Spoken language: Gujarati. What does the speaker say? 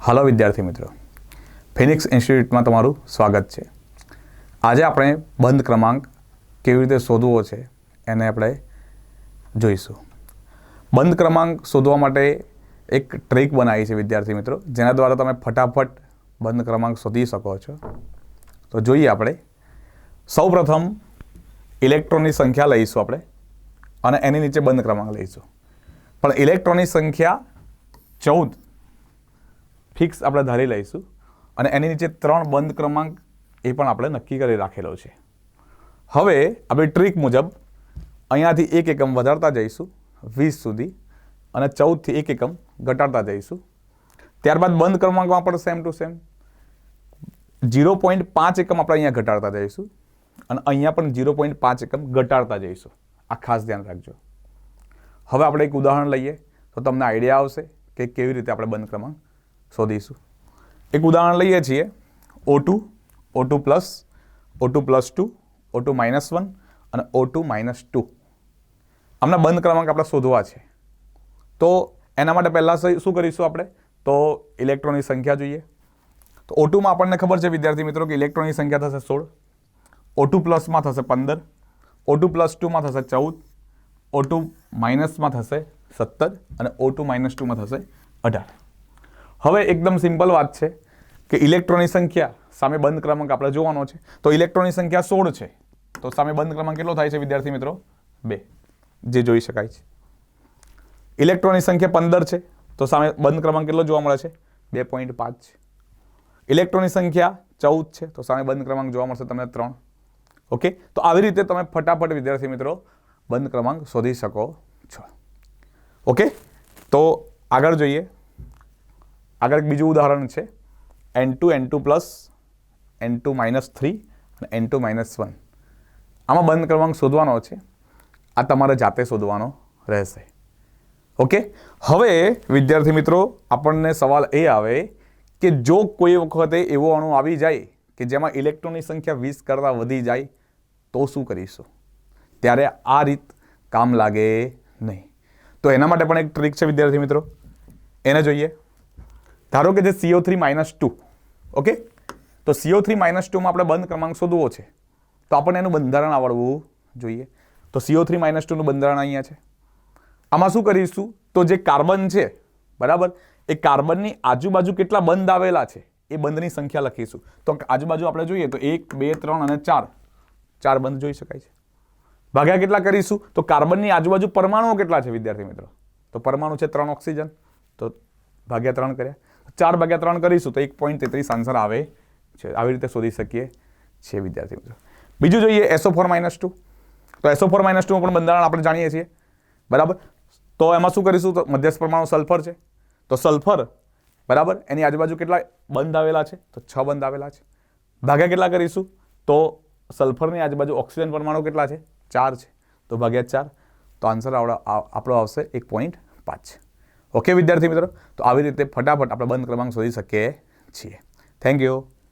હાલો વિદ્યાર્થી મિત્રો. ફિનિક્સ ઇન્સ્ટિટ્યૂટમાં તમારું સ્વાગત છે. આજે આપણે બંધ ક્રમાંક કેવી રીતે શોધવો છે એને આપણે જોઈશું. બંધ ક્રમાંક શોધવા માટે એક ટ્રીક બનાવી છે વિદ્યાર્થી મિત્રો, જેના દ્વારા તમે ફટાફટ બંધ ક્રમાંક શોધી શકો છો. તો જોઈએ આપણે. સૌપ્રથમ ઇલેક્ટ્રોનની સંખ્યા લઈશું આપણે અને એની નીચે બંધ ક્રમાંક લઈશું. પણ ઇલેક્ટ્રોનની સંખ્યા ચૌદ ફિક્સ આપણે ધારી લઈશું. અને એની નીચે ત્રણ બંધ ક્રમાંક એ પણ આપણે નક્કી કરી રાખેલો છે. હવે આપણી ટ્રીક મુજબ અહીંયાથી એક એકમ વધારતા જઈશું, વીસ સુધી, અને ચૌદથી એક એકમ ઘટાડતા જઈશું. ત્યારબાદ બંધ ક્રમાંકમાં પણ same to same zero point પાંચ એકમ આપણે અહીંયા ઘટાડતા જઈશું અને અહીંયા પણ જીરો પોઈન્ટ પાંચ એકમ ઘટાડતા જઈશું. આ ખાસ ધ્યાન રાખજો. હવે આપણે એક ઉદાહરણ લઈએ તો તમને આઈડિયા આવશે કે કેવી રીતે આપણે બંધ ક્રમાંક શોધીશું. એક ઉદાહરણ લઈએ છીએ. O two O two plus O two plus two O two minus one અને ઓ ટુ માઇનસ ટુ આમના બંધ ક્રમાંક આપણે શોધવા છે. તો એના માટે પહેલાં શું કરીશું આપણે? તો ઇલેક્ટ્રોનની સંખ્યા જોઈએ. તો ઓ ટુમાં આપણને ખબર છે, વિદ્યાર્થી મિત્રો, કે ઇલેક્ટ્રોનની સંખ્યા થશે સોળ. ઓ ટુ પ્લસમાં થશે પંદર. ઓ ટુ પ્લસ ટુમાં થશે ચૌદ. ઓ ટુ માઇનસમાં થશે સત્તર અને ઓ ટુ માઇનસ ટુમાં થશે અઢાર. હવે એકદમ સિમ્પલ વાત છે કે ઇલેક્ટ્રોનની સંખ્યા સામે બંધ ક્રમાંક આપણે જોવાનો છે. તો ઇલેક્ટ્રોનની સંખ્યા સોળ છે. તો સામે બંધ ક્રમાંક કેટલો થાય છે વિદ્યાર્થી મિત્રો? બે. જે જોઈ શકાય છે. ઇલેક્ટ્રોનની સંખ્યા પંદર છે. તો સામે બંધ ક્રમાંક કેટલો જોવા મળે છે? બે પોઈન્ટ પાંચ છે. ઇલેક્ટ્રોનની સંખ્યા ચૌદ છે. તો સામે બંધ ક્રમાંક જોવા મળશે તમને ત્રણ. ઓકે? તો આવી રીતે તમે ફટાફટ વિદ્યાર્થી મિત્રો બંધ ક્રમાંક શોધી શકો છો. ઓકે? તો આગળ જોઈએ. આગળ એક બીજું ઉદાહરણ છે. N two N two plus N two minus three અને એન ટુ માઇનસ વન આમાં બંધ ક્રમાંક શોધવાનો છે. આ તમારે જાતે શોધવાનો રહેશે. ઓકે હવે, વિદ્યાર્થી મિત્રો, આપણને સવાલ એ આવે કે જો કોઈ વખતે એવો અણુ આવી જાય કે જેમાં ઇલેક્ટ્રોનની સંખ્યા વીસ કરતાં વધી જાય, તો શું કરીશું? ત્યારે આ રીત કામ લાગે નહીં. તો એના માટે પણ એક ટ્રીક છે વિદ્યાર્થી મિત્રો. એને જોઈએ. ધારો કે જે CO three minus two okay તો સીઓ થ્રી માઇનસ ટુમાં આપણે બંધ ક્રમાંક શોધવો છે. તો આપણને એનું બંધારણ આવડવું જોઈએ. તો સીઓ થ્રી માઇનસ ટુનું બંધારણ અહીંયા છે. આમાં શું કરીશું? તો જે કાર્બન છે, બરાબર? એ કાર્બનની આજુબાજુ કેટલા બંધ આવેલા છે? એ બંધની સંખ્યા લખીશું. તો આજુબાજુ આપણે જોઈએ તો એક, બે, ત્રણ અને ચાર. ચાર બંધ જોઈ શકાય છે. ભાગ્યા કેટલા કરીશું? તો કાર્બનની આજુબાજુ પરમાણુઓ કેટલા છે, વિદ્યાર્થી મિત્રો? તો પરમાણુ છે ત્રણ ઓક્સિજન. તો ભાગ્યા ત્રણ કર્યા. ચાર ભાગ્યા ત્રણ કરીશું તો એક પોઈન્ટ તેત્રીસ આન્સર આવે છે. આવી રીતે શોધી શકીએ છીએ વિદ્યાર્થી મિત્રો બીજું જોઈએ એસો ફોર માઇનસ ટુ તો એસો ફોર માઇનસ ટુ પણ બંધારણ આપણે જાણીએ છીએ. બરાબર? તો એમાં શું કરીશું? તો મધ્યસ્થ પરમાણુ સલ્ફર છે. તો સલ્ફર બરાબર? એની આજુબાજુ કેટલા બંધ આવેલા છે? તો છ બંધ આવેલા છે. ભાગ્યા કેટલા કરીશું? તો સલ્ફરની આજુબાજુ ઓક્સિજન પરમાણુ કેટલા છે? ચાર છે. તો ભાગ્યા ચાર. તો આન્સર આપણો આવશે એક પોઈન્ટ પાંચ. ઓકે વિદ્યાર્થી મિત્રો? તો આવી રીતે ફટાફટ આપણે બંધ ક્રમાંક શોધી શકીએ છીએ. Thank you